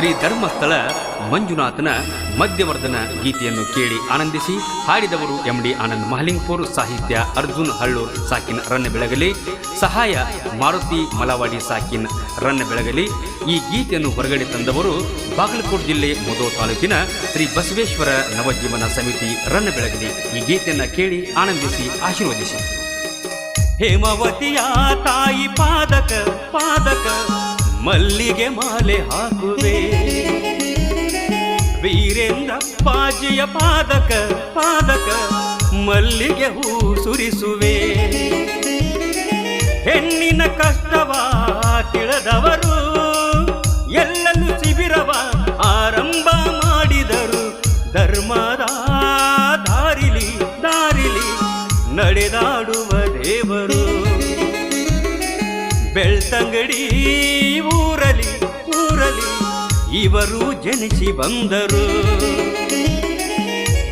ಶ್ರೀ ಧರ್ಮಸ್ಥಳ ಮಂಜುನಾಥನ ಮಧ್ಯವರ್ಧನ ಗೀತೆಯನ್ನು ಕೇಳಿ ಆನಂದಿಸಿ ಹಾಡಿದವರು ಎಂ ಡಿ ಆನಂದ್ ಮಹಲಿಂಗ್ಪುರ್ ಸಾಹಿತ್ಯ ಅರ್ಜುನ್ ಹಳ್ಳು ಸಾಕಿನ್ ರನ್ನ ಬೆಳಗಲಿ ಸಹಾಯ ಮಾರುತಿ ಮಲವಾಡಿ ಸಾಕಿನ್ ರನ್ನ ಬೆಳಗಲಿ ಈ ಗೀತೆಯನ್ನು ಹೊರಗಡೆ ತಂದವರು ಬಾಗಲಕೋಟೆ ಜಿಲ್ಲೆ ಮುದೋ ತಾಲೂಕಿನ ಶ್ರೀ ಬಸವೇಶ್ವರ ನವಜೀವನ ಸಮಿತಿ ರನ್ನ ಬೆಳಗಲಿ ಈ ಗೀತೆಯನ್ನು ಕೇಳಿ ಆನಂದಿಸಿ ಆಶೀರ್ವದಿಸಿ. ಹೇಮವತಿಯ ತಾಯಿ ಪಾದಕ ಪಾದಕ. ಮಲ್ಲಿಗೆ ಮಾಲೆ ಹಾಕುವೆ. ವೀರೇಂದ್ರಪ್ಪಾಜಿಯ ಪಾದಕ ಪಾದಕ, ಮಲ್ಲಿಗೆ ಹೂ ಸುರಿಸುವೆ. ಹೆಣ್ಣಿನ ಕಷ್ಟವ ತಿಳಿದವರು ಎಲ್ಲರೂ ಶಿಬಿರವ ಆರಂಭ ಮಾಡಿದರು. ಧರ್ಮದ ದಾರಿಲಿ ದಾರಿಲಿ ನಡೆದಾಡುವ ದೇವರು. ಬೆಳ್ತಂಗಡಿ ಇವರು ಜನಿಸಿ ಬಂದರು.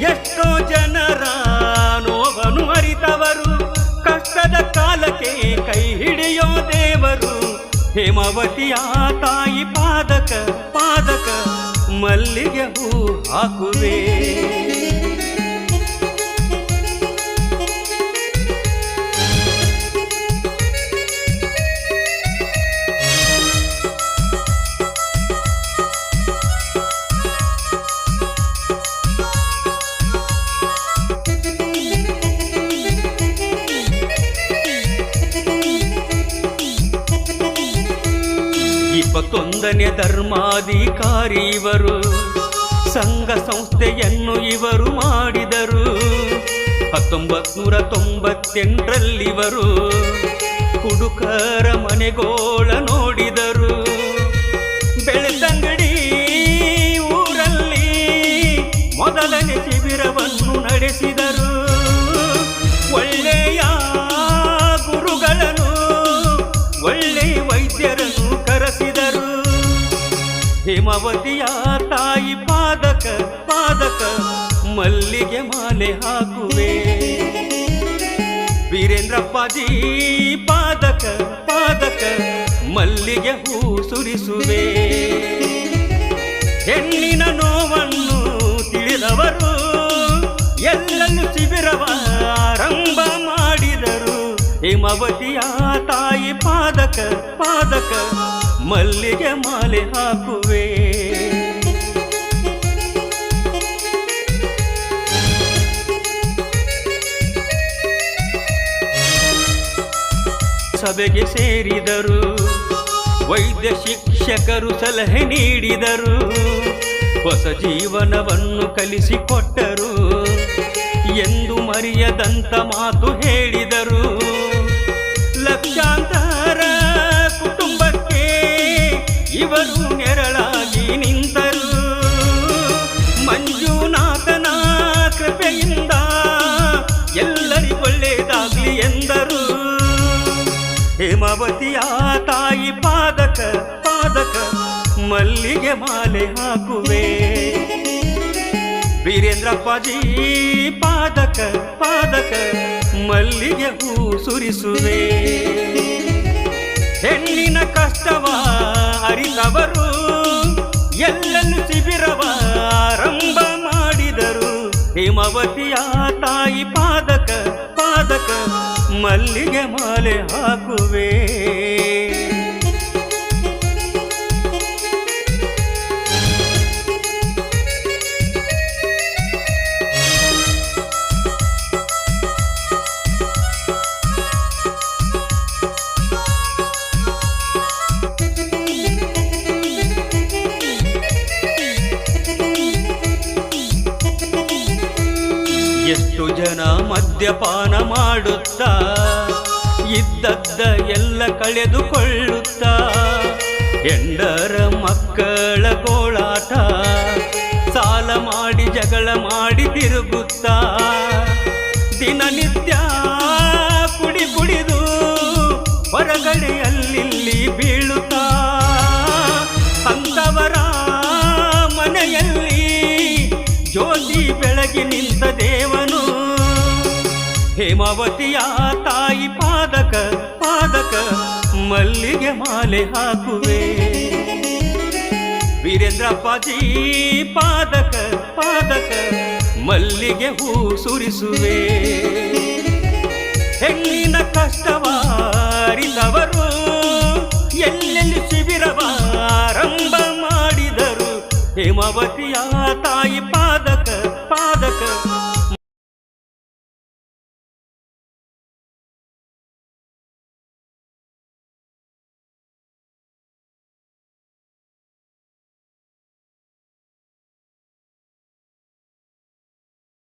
ಎಷ್ಟೋ ಜನರ ನೋವನ್ನು ಅರಿತವರು. ಕಷ್ಟದ ಕಾಲಕ್ಕೆ ಕೈ ಹಿಡಿಯೋ ದೇವರು. ಹೇಮಾವತಿಯ ತಾಯಿ ಪಾದಕ ಪಾದಕ, ಮಲ್ಲಿಗೆ ಹೂ ಹಾಕುವೆ. ಇಪ್ಪತ್ತೊಂದನೇ ಧರ್ಮಾಧಿಕಾರಿ ಇವರು ಸಂಘ ಸಂಸ್ಥೆಯನ್ನು ಇವರು ಮಾಡಿದರು. ಹತ್ತೊಂಬತ್ ನೂರ ತೊಂಬತ್ತೆಂಟರಲ್ಲಿವರು ಕುಡುಕರ ಮನೆಗೋಳ ಹೇಮಾವತಿಯ ತಾಯಿ ಪಾದಕ ಪಾದಕ, ಮಲ್ಲಿಗೆ ಮಾಲೆ ಹಾಕುವೆ. ವೀರೇಂದ್ರಪ್ಪಾಜಿ ಪಾದಕ ಪಾದಕ, ಮಲ್ಲಿಗೆ ಹೂ ಸುರಿಸುವೆ. ಹೆಣ್ಣಿನ ನೋವನ್ನು ತಿಳಿದವರು, ಎಲ್ಲನ್ನು ಶಿಬಿರವ ಆರಂಭ ಮಾಡಿದರು. ಹೇಮವತಿಯ ತಾಯಿ ಪಾದಕ ಪಾದಕ ಮಲ್ಲಿಗೆ ಮಾಲೆ ಹಾಕುವೆ. ಸಭೆಗೆ ಸೇರಿದರು, ವೈದ್ಯ ಶಿಕ್ಷಕರು ಸಲಹೆ ನೀಡಿದರು, ಹೊಸ ಜೀವನವನ್ನು ಕಲಿಸಿಕೊಟ್ಟರು ಎಂದು ಮರಿಯದಂತ ಮಾತು ಹೇಳಿದರು. ಇವರು ನೆರಳಾಗಿ ನಿಂತರು. ಮಂಜುನಾಥನ ಕೃಪೆಯಿಂದ ಎಲ್ಲರಿಗೂ ಒಳ್ಳೆಯದಾಗಲಿ ಎಂದರು. ಹೇಮಾವತಿಯ ತಾಯಿ ಪಾದಕ ಪಾದಕ, ಮಲ್ಲಿಗೆ ಮಾಲೆ ಹಾಕುವೆ. ವೀರೇಂದ್ರಪ್ಪಾಜಿ ಪಾದಕ ಪಾದಕ, ಮಲ್ಲಿಗೆ ಹೂ ಸುರಿಸುವೆ. ಹೆಣ್ಣಿನ ಕಷ್ಟವ ಅರಿತವರು ಎಲ್ಲನ್ನು ಶಿಬಿರವ ಆರಂಭ ಮಾಡಿದರು. ಹಿಮವತಿಯ ತಾಯಿ ಪಾದಕ ಪಾದಕ ಮಲ್ಲಿಗೆ ಮಾಲೆ ಹಾಕುವೆ. ಎಷ್ಟು ಜನ ಮದ್ಯಪಾನ ಮಾಡುತ್ತಾ, ಇದ್ದದ್ದ ಎಲ್ಲ ಕಳೆದುಕೊಳ್ಳುತ್ತಾ ಎಂಡರ ಮಕ್ಕಳ ಗೋಳಾಟ, ಸಾಲ ಮಾಡಿ ಜಗಳ ಮಾಡಿ ತಿರುಗುತ್ತಾ. ದಿನನಿತ್ಯ ಕುಡಿ ಕುಡಿದು ಹೊರಗಡೆ ಹೇಮಾವತಿಯ ತಾಯಿ ಪಾದಕ ಪಾದಕ, ಮಲ್ಲಿಗೆ ಮಾಲೆ ಹಾಕುವೆ. ವೀರೇಂದ್ರಪ್ಪಾಜಿ ಪಾದಕ ಪಾದಕ, ಮಲ್ಲಿಗೆ ಹೂ ಸುರಿಸುವೆ. ಹೆಣ್ಣಿನ ಕಷ್ಟವಾರಿದವರು, ಎಲ್ಲೆಲ್ಲಿ ಶಿಬಿರವಾರಂಭ ಮಾಡಿದರು ಹೇಮಾವತಿಯ